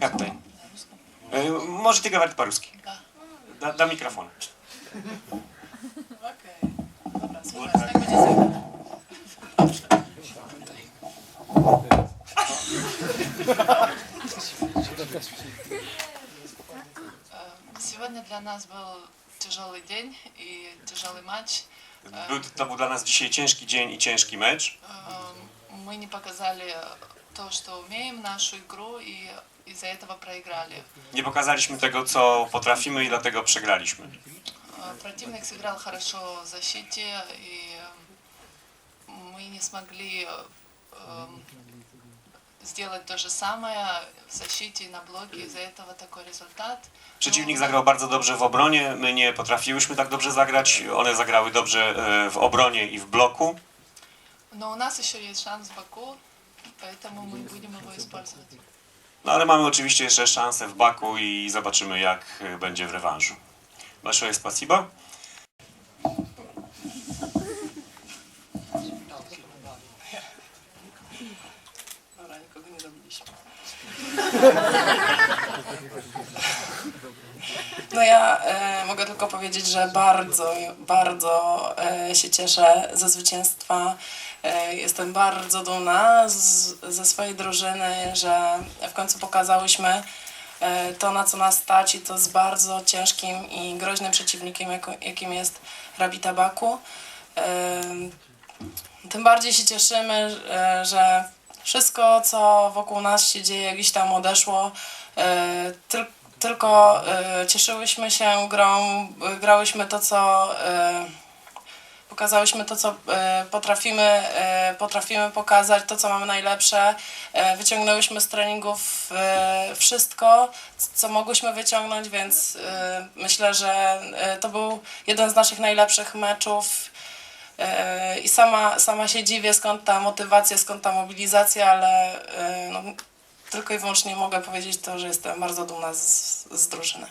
Як ти? Е, Можете говорити по-русски. Да. До, до. Окей. Э, Сегодня для нас был тяжелый день и тяжелый матч. Był, to był dla nas dzisiaj ciężki dzień i ciężki mecz. Э, Мы не показали то, что умеем, нашу игру, и из-за этого проиграли. Nie pokazaliśmy tego, co potrafimy i dlatego przegraliśmy. Э, Противник сыграл хорошо в защите, и э, мы не смогли э, сделать то же самое в защите и на блоке. Из-за этого такой результат. Przeciwnik Ну, zagrał bardzo dobrze w obronie, my nie potrafiłyśmy tak dobrze zagrać. One zagrały dobrze e, w obronie i w bloku. Но у нас еще есть шанс в Баку, поэтому мы будем его использовать. No ale mamy oczywiście jeszcze szansę w Baku i zobaczymy, jak e, będzie w rewanżu. Большое спасибо. Dobra, nikogo nie robiliśmy. No ja e, mogę tylko powiedzieć, że bardzo, bardzo e, się cieszę ze zwycięstwa. E, jestem bardzo dumna z, ze swojej drużyny, że w końcu pokazałyśmy e, to, na co nas stać i to z bardzo ciężkim i groźnym przeciwnikiem, jakim jest Rabita Baku. E, tym bardziej się cieszymy, e, że wszystko, co wokół nas się dzieje, gdzieś tam odeszło. E, tyl, tylko e, cieszyłyśmy się grą, e, grałyśmy to, co e, pokazałyśmy to, co potrafimy, potrafimy pokazać, to, co mamy najlepsze. Wyciągnęłyśmy z treningów wszystko, co mogłyśmy wyciągnąć, więc myślę, że to był jeden z naszych najlepszych meczów. I sama, sama się dziwię, skąd ta motywacja, skąd ta mobilizacja, ale no, tylko i wyłącznie mogę powiedzieć to, że jestem bardzo dumna z, z drużyny.